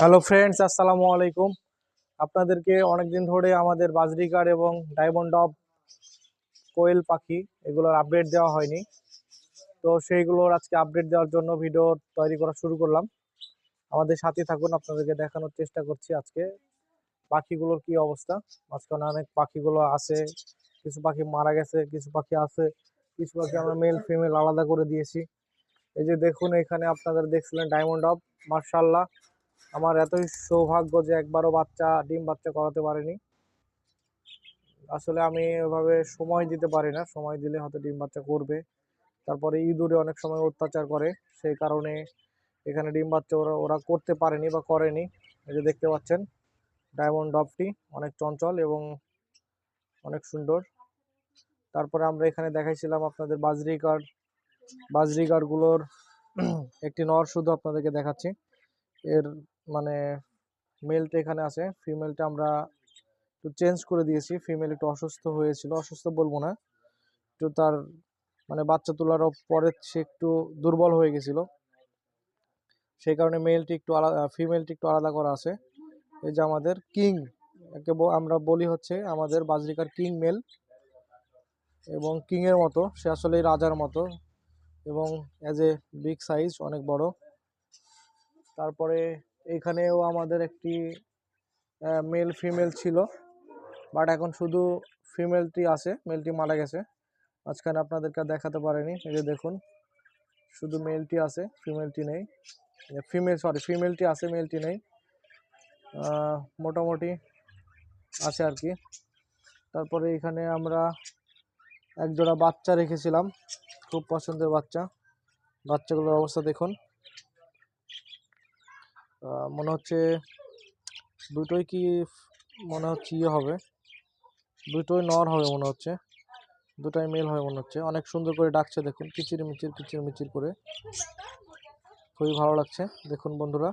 Hello friends আসসালামু আলাইকুম। আপনাদেরকে অনেকদিন ধরে আমাদের বাজরিকার এবং ডায়মন্ড অফ কোয়েল পাখি এগুলোর আপডেট দেওয়া হয়নি। তো সেইগুলোর আজকে আপডেট দেওয়ার জন্য ভিডিও তৈরি করা শুরু করলাম। আমাদের সাথে থাকুন, আপনাদেরকে দেখানোর চেষ্টা করছি আজকে। পাখিগুলোর কি অবস্থা? মাঝখানে অনেক পাখিগুলো আছে, কিছু পাখি মারা গেছে, কিছু পাখি আছে, কিছু পাখি আমরা মেল ফিমেল আলাদা করে দিয়েছি। এই যে দেখুন, এখানে আপনাদের দেখছিলেন ডায়মন্ড অফ মার্শাল্লাহ আমার এতই সৌভাগ্য যে একবারও বাচ্চা, ডিম বাচ্চা করাতে পারিনি। আসলে আমি ওভাবে সময় দিতে পারি না। সময় দিলে হয়তো ডিম বাচ্চা করবে। তারপরে ইঁদুরে অনেক সময় অত্যাচার করে। সেই কারণে এখানে ডিম বাচ্চা ওরা ওরা করতে পারেনি বা করেনি। এই যে দেখতে পাচ্ছেন, ডায়মন্ড ডবটি অনেক চঞ্চল এবং অনেক সুন্দর। তারপরে আমরা এখানে দেখাইছিলাম আপনাদের বাজরি কার্ড বাজরি কার্ডগুলোর একটি নর শুধু আপনাদেরকে দেখাচ্ছি। এর মানে মেলটা এখানে আছে ফিমেলটা আমরা একটু চেঞ্জ করে দিয়েছি। ফিমেল একটু অসুস্থ হয়েছিল, অসুস্থ বলব না। একটু তার মানে বাচ্চা তোলার পরে সে একটু দুর্বল হয়ে গেছিল। সেই কারণে মেলটি একটু আলাদা ফিমেলটি একটু আলাদা করা আছে। এই যে আমাদের কিং একে আমরা বলি হচ্ছে আমাদের বাজরিকার কিং মেল এবং কিংয়ের মতো, সে আসলে রাজার মতো এবং অ্যাজ এ বিগ সাইজ অনেক বড়। তারপরে এখানেও আমাদের একটি মেল ফিমেল ছিল। বাট এখন শুধু ফিমেলটি আছে মেলটি মারা গেছে। মাঝখানে আপনাদেরকে দেখাতে পারেনি, এই যে দেখুন, শুধু মেলটি আছে ফিমেলটি নেই। ফিমেল সরি ফিমেলটি আছে মেলটি নেই। মোটামুটি আছে আর কি। তারপরে এখানে আমরা একজোড়া বাচ্চা রেখেছিলাম, খুব পছন্দের বাচ্চা। বাচ্চাগুলোর অবস্থা দেখুন। মনে হচ্ছে দুটোই কি মনে হচ্ছে ইয়ে হবে। দুটোই নর হবে মনে হচ্ছে। দুটাই মেল হবে মনে হচ্ছে। অনেক সুন্দর করে ডাকছে দেখুন। কিচির মিচির কিচির মিচির করে। খুবই ভালো লাগছে। দেখুন বন্ধুরা।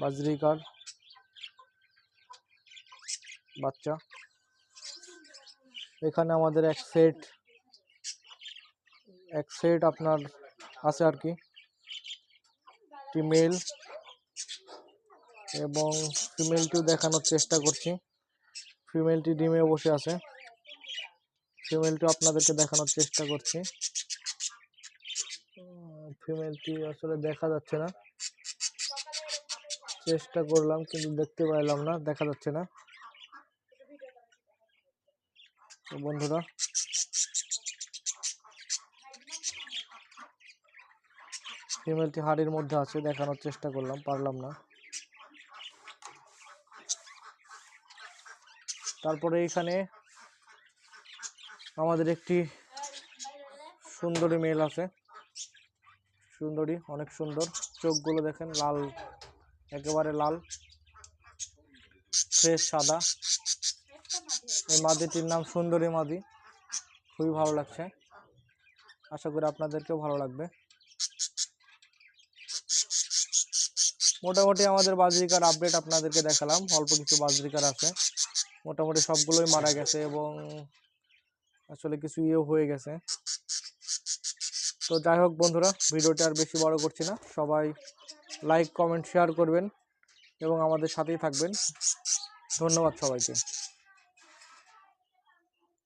বাজরি বাজরিকার বাচ্চা। এখানে আমাদের এক সেট এক সেট আপনার আছে আর কি। ফিমেল এবং ফিমেলটিও দেখানোর চেষ্টা করছি। ফিমেলটি ডিমে বসে আছে। ফিমেলটিও আপনাদেরকে দেখানোর চেষ্টা করছি। ফিমেলটি আসলে দেখা যাচ্ছে না। চেষ্টা করলাম, কিন্তু দেখতে পাইলাম না, দেখা যাচ্ছে না তো বন্ধুরা। ফিমেলটি হাড়ির মধ্যে আছে, দেখানোর চেষ্টা করলাম, পারলাম না। তারপরে এখানে আমাদের একটি সুন্দরী মেল আছে। সুন্দরী, অনেক সুন্দর। চোখগুলো দেখেন, লাল, একেবারে লাল। ফ্রেশ সাদা। এই মাদিটির নাম সুন্দরী মাদি। খুবই ভালো লাগছে। আশা করি আপনাদেরকেও ভালো লাগবে। মোটামুটি আমাদের বাজরিকার আপডেট আপনাদেরকে দেখালাম। অল্প কিছু বাজরিকার আছে। মোটামুটি সবগুলোই মারা গেছে এবং আসলে কিছু ইয়েও হয়ে গেছে। তো যাই হোক বন্ধুরা, ভিডিওটা আর বেশি বড় করছি না। সবাই লাইক কমেন্ট শেয়ার করবেন এবং আমাদের সাথেই থাকবেন। ধন্যবাদ সবাইকে।